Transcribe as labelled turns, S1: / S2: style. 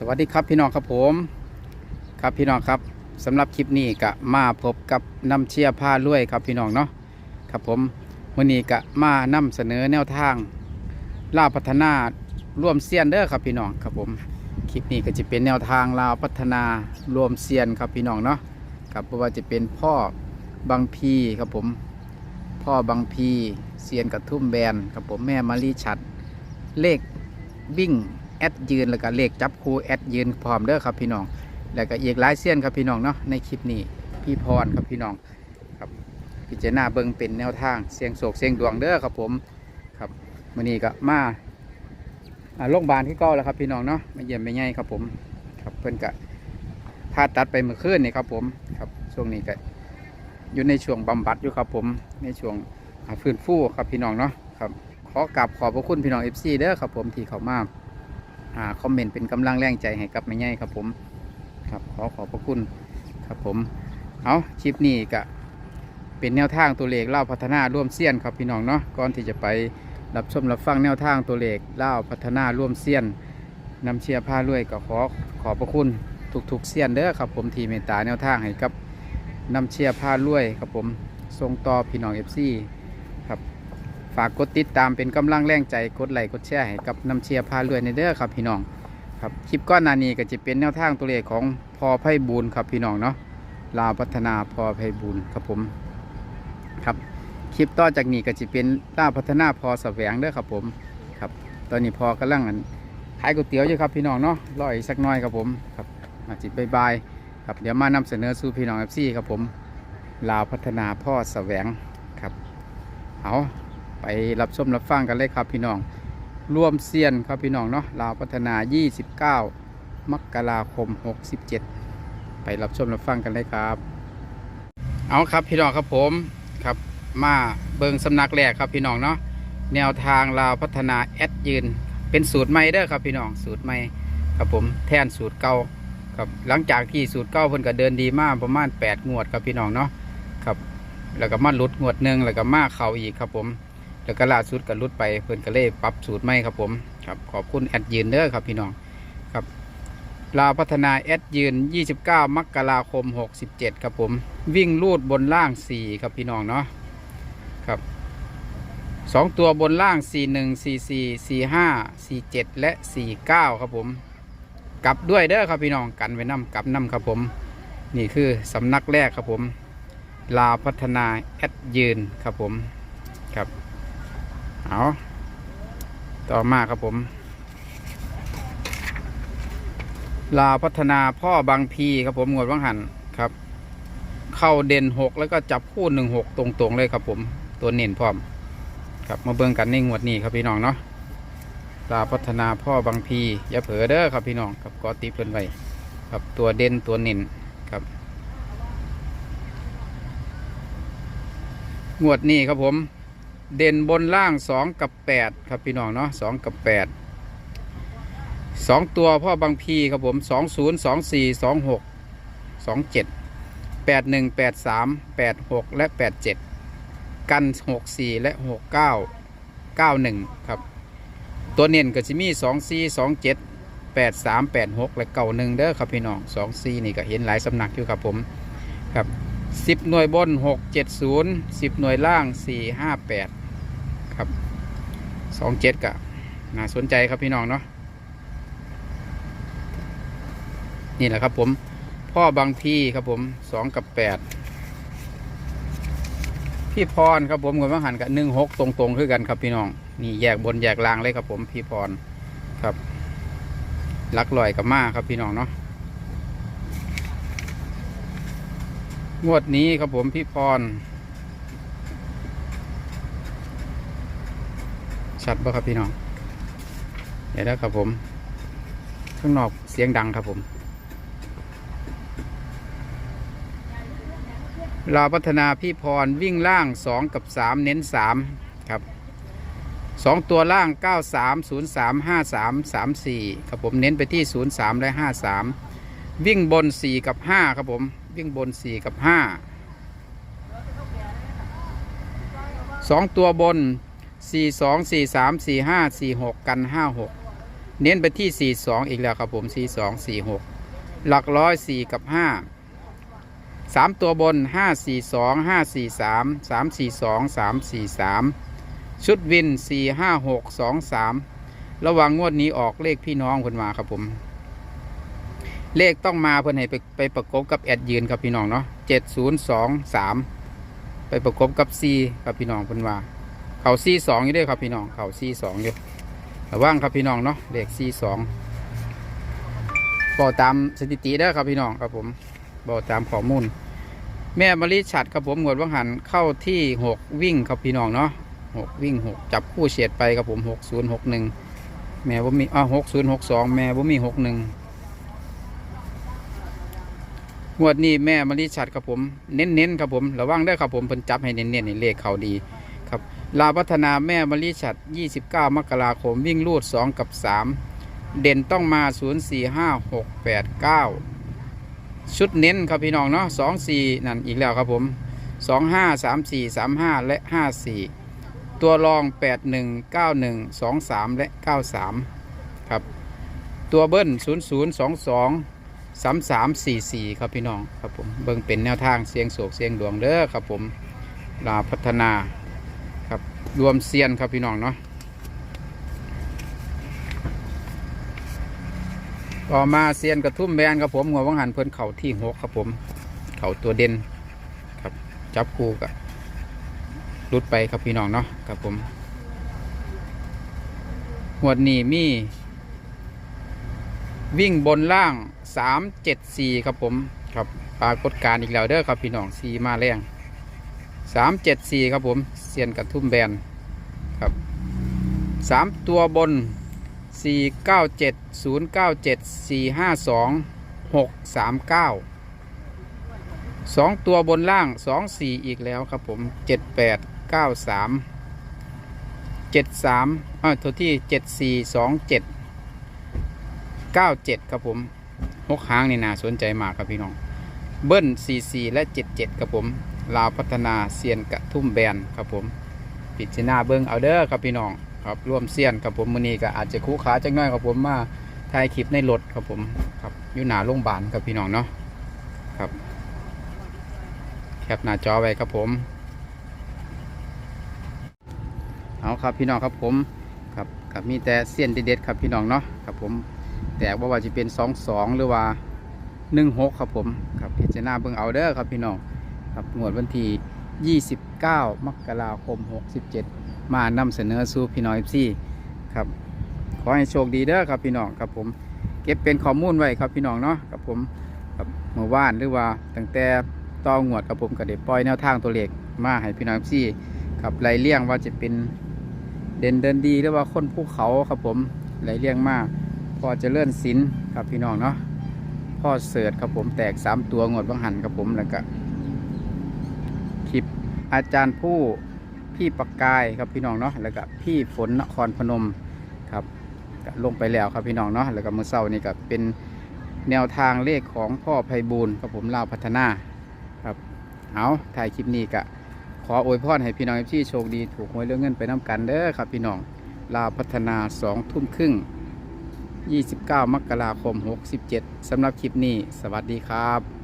S1: สวัสดีครับพี่น้องครับผมครับพี่น้องครับสำหรับคลิปนี้ก็มาพบกับน้ำเชียร์ผ้าลุยครับพี่น้องเนาะครับผมวันนี้ก็มานำเสนอแนวทางลาวพัฒนาร่วมเซียนเด้อครับพี่น้องครับผมคลิปนี้ก็จะเป็นแนวทางลาวพัฒนารวมเซียนครับพี่น้องเนาะครับเพราะว่าจะเป็นพ่อบางพีครับผม พ่อบางพีเซียนกระทุ่มแบนครับผมแม่มารีชัดเลขบิ่ง แอดยืนแล้วก็เลขจับคู่แอดยืนพร้อมเด้อครับพี่น้อง แล้วก็อีกหลายเส้นครับพี่น้องเนาะในคลิปนี้พี่พรครับพี่น้องครับพิจารณาเบิ่งเป็นแนวทางเสียงโศกเสียงดวงเด้อครับผมครับมื้อนี้ก็มาอ่าโรงพยาบาลที่เก้าแล้วครับพี่น้องเนาะมาเยี่ยมไปไงครับผมครับเพิ่อนก็ผ่าตัดไปเมื่อคืนนี่ครับผมครับช่วงนี้ก็อยู่ในช่วงบำบัดอยู่ครับผมในช่วงฟื้นฟูครับพี่น้องเนาะครับขอกราบขอบพระคุณพี่น้อง FC เด้อครับผมที่เข้ามา อ่าคอมเมนต์เป็นกำลังแรงใจให้กับแม่ใหญ่ครับผมครับขอขอบพระคุณครับผมเอาคลิปนี้ก็เป็นแนวทางตัวเลขเล่าพัฒนาร่วมเซียนครับพี่น้องเนาะก่อนที่จะไปรับชมรับฟังแนวทางตัวเลขเล่าพัฒนาร่วมเซียนนำเชียร์ผ้าลุยก็ขอขอบพระคุณทุกๆเซียนเด้อครับผมทีเมตตาแนวทางให้กับนำเชียร์ผ้าลุยครับผมส่งต่อพี่น้องเอฟซี ฝากกดติดตามเป็นกำลังแรงใจกดไลค์กดแชร์ให้กับน้ำเชียร์พาเรื่อยในเด้อครับพี่น้องครับคลิปก้อนนานีก็จะเป็นแนวทางตัวเลขของพอไพ่บูลครับพี่น้องเนาะลาวพัฒนาพอไพ่บูลครับผมครับคลิปต่อจากนี้ก็จะเป็นลาวพัฒนาพอสแสวงเด้อครับผมครับตอนนี้พอกำลังอันขายก๋วยเตี๋ยวอยู่ครับพี่น้องเนาะรออีกสักหน้อยครับผมครับอาจิตบายบายครับเดี๋ยวมานำเสนอสู่พี่น้องเอฟซีครับผมลาวพัฒนาพ่อแสวงครับเอา ไปรับชมรับฟังกันเลยครับพี่น้องรวมเซียนครับพี่น้องเนาะลาวพัฒนา 29 มกราคม 67 ไปรับชมรับฟังกันเลยครับ เอาครับพี่น้องครับผมครับมาเบิงสำนักแรกครับพี่น้องเนาะแนวทางลาวพัฒนาแอดยืน เป็นสูตรใหม่เด้อครับพี่น้องสูตรใหม่ครับผมแทนสูตรเก่าครับหลังจากที่สูตรเก่าเพิ่นก็เดินดีมากประมาณ 8 งวดครับพี่น้องเนาะครับแล้วก็มาลุดงวดหนึ่งแล้วก็มาเข่าอีกครับผม แล้วก็ล่าสุดก็หลุดไปเพิ่นก็เลยปรับสูตรใหม่ครับผมครับขอบคุณแอดยืนเด้อครับพี่น้องครับลาวพัฒนาแอดยืน 29 มกราคม 67 ครับผม วิ่งลูดบนล่าง 4 ครับพี่น้องเนาะครับสองตัวบนล่าง 41 44 45 47 และ 49 ครับผม กลับด้วยเด้อครับพี่น้องกันไว้นำกลับนำครับผม นี่คือสำนักแรกครับผม ลาพัฒนาแอดยืนครับผม เอาต่อมาครับผม ลาวพัฒนาพ่อบางพีครับผมงวดวังหันครับ เข้าเด่นหกแล้วก็จับคู่หนึ่งหกตรงๆเลยครับผม ตัวเน้นพร้อม ครับมาเบิ่งกันในงวดนี้ครับพี่น้องเนาะลาวพัฒนาพ่อบางพีอย่าเผลอเด้อครับพี่น้องครับกอติเพิ่นไว้ครับตัวเด่นตัวเน้นครับ งวดนี้ครับผม เด่นบนล่างสองกับแปดครับพี่น้องเนาะสองกับแปดสองตัวพ่อบางพีครับผมสองศูนย์สองสี่สองหกสองเจ็ดแปดหนึ่งแปดสามแปดหกและแปดเจ็ดกันหกสี่และหกเก้าเก้าหนึ่งครับ ตัวเน้นก็จะมีสองสี่สองเจ็ดแปดสามแปดหกและเก้าหนึ่งเด้อครับพี่น้องสองสี่นี่ก็เห็นหลายสำนักอยู่ครับผมครับสิบหน่วยบนหกเจ็ดศูนย์สิบหน่วยล่างสี่ห้าแปด ครับสองเจ็ดกะน่าสนใจครับพี่น้องเนาะนี่แหละครับผม พ่อบางพี่ครับผมสองกับแปดพี่พรครับผมกับมหันกับหนึ่งหกตรงๆคือกันครับพี่น้อง นี่แยกบนแยกล่างเลยครับผมพี่พรครับลักลอยกับมาครับพี่น้องเนาะงวดนี้ครับผมพี่พร ชัดป่ะครับพี่น้องเดี๋ยวนะครับผม ข้างนอกเสียงดังครับผมลาพัฒนาพี่พรวิ่งล่าง 2 กับ 3 เน้น 3 ครับ 2 ตัวล่าง 9 3 0 3 5 3 3 4 ครับผมเน้นไปที่ 0 3 และ 5 3 วิ่งบน 4 กับ 5 ครับผม วิ่งบน 4 กับ 5 2 ตัวบน สี่สองสี่สามสี่ห้าสี่หกกันห้าหกเน้นไปที่ 42 อีกแล้วครับผม 42 46 หลักร้อยสี่กับ 5 3 ตัวบน 5 4 2 5 4 3 3 4 2 3 4 3 ชุดวิน 4 5 6 2 3 ระว่างงวดนี้ออกเลขพี่น้องคนมาครับผม เลขต้องมาเพื่อนให้ไปไปประกบกับแอดยืนครับพี่น้องเนาะ7023 ไปประกบกับ C ครับพี่น้องเพื่อนว่า เขา C2 องยู่ด้วยครับพี่น้อง เขา C2 อยู่ระว่างครับพี่น้องเนาะเลขสี่สองบอกตามสถิติได้ครับพี่น้องครับผมบอกตามข้อมูล แม่มะลิฉัดครับผมหวดว่างหันเข้าที่หกวิ่งครับพี่น้องเนาะหกวิ่งหกจับคู่เฉียดไปครับผมหกศูนย์หกหนึ่งแม่บ่มีอ่าหกศูนย์หกสองแม่บ่มีหกหนึ่งงวดนี้แม่มะลิฉัดครับผมเน้นๆครับผมระวังได้ครับผมเพิ่นจับให้เน้นๆนี่เลขเขาดี ลาพัฒนาแม่มะลิฉัด 29 มกราคมวิ่งลูด 2 กับ 3 เด่นต้องมา 0 4 5 6 8 9 ชุดเน้นครับพี่น้องเนาะ2 4 นั่นอีกแล้วครับผม 2 5 3 4 3 5 และ 5 4 ตัวรอง 8 1 9 1 2 3 และ 93 ครับ ตัวเบิ้ล 0 0 2 2 3 3 4 4 ครับพี่น้องครับผม เบิ่งเป็นแนวทางเสียงโศกเสียงดวงเด้อครับผมลาพัฒนา ครับรวมเซียนครับพี่น้องเนาะต่อมาเซียนกระทุ่มแบนครับผมหัววังหันเพิ่นเข่าที่หกครับผม เข่าตัวเด่นครับจับคู่กับรุดไปครับพี่น้องเนาะครับผมหวดนีมี วิ่งบนล่างสามเจ็ดสี่ครับผมครับปรากฏการอีกแล้วเด้อครับพี่น้องสีมาแรง สามเจ็ดสี่ครับผมเซียนกระทุ่มแบนครับสามตัวบนสี่เก้าเจ็ดศูนย์เก้าเจ็ดสี่ห้าสองหกสามเก้าสองตัวบนล่างสองสี่อีกแล้วครับผมเจ็ดแปดเก้าสามเจ็ดสามอ่าตัวที่เจ็ดสี่สองเจ็ดเก้าเจ็ดครับผมหกหางนี่น่าสนใจมากครับพี่น้อง เบิ้ล44และ77ครับผม ลาวพัฒนาเซียนกระทุ่มแบนครับผมปิดชนาเบิ้งเอาเด้อครับพี่น้องครับร่วมเซียนครับผมมือนี้ก็อาจจะคู่ขาจักหน้อยครับผมมาถ่ายคลิปในรถครับผมครับอยู่หนาโรงพยาบาลครับพี่น้องเนาะครับแคปหน้าจอไว้ครับผมเอาครับพี่น้องครับผมครับครับมีแต่เซียนเด็ดๆครับพี่น้องเนาะครับผมแต่ว่าจะเป็น2-2หรือว่าหนึ่งหกครับผมครับพิจารณาเบิ่งเอาเด้อครับพี่น้อง ครับงวดวันที่29 มกราคม 67 มานำเสนอสู่พี่น้องพี่ครับ ขอให้โชคดีเด้อครับพี่น้องครับผมเก็บเป็นข้อมูลไว้ครับพี่น้องเนาะครับผมครับเมื่อวานหรือว่าตั้งแต่ต่องวดครับผมก็ได้ปล่อยแนวทางตัวเลขมาให้พี่น้องพี่ครับไล่เลี่ยงว่าจะเป็นเด่นเดินดีหรือว่าคนภูเขาครับผมไล่เลี่ยงมาพอจะเลื่อนสินครับพี่น้องเนาะพ่อเสิร์ชครับผมแตกสามตัวงวดบังหันครับผมแล้วก็ คลิปอาจารย์ผู้พี่ปากกายครับพี่น้องเนาะแล้วก็พี่ฝนนครพนมครับลงไปแล้วครับพี่น้องเนาะแล้วก็มือเศร้านี่ก็เป็นแนวทางเลขของพ่อไพบูลย์ครับผมลาวพัฒนาครับเอาถ่ายคลิปนี้ก็ขออวยพรให้พี่น้องที่โชคดีถูกหวยเรื่องเงินไปน้ำกันเด้อครับพี่น้องลาวพัฒนาสองทุ่มครึ่ง29 มกราคม 67สำหรับคลิปนี้ สวัสดีครับ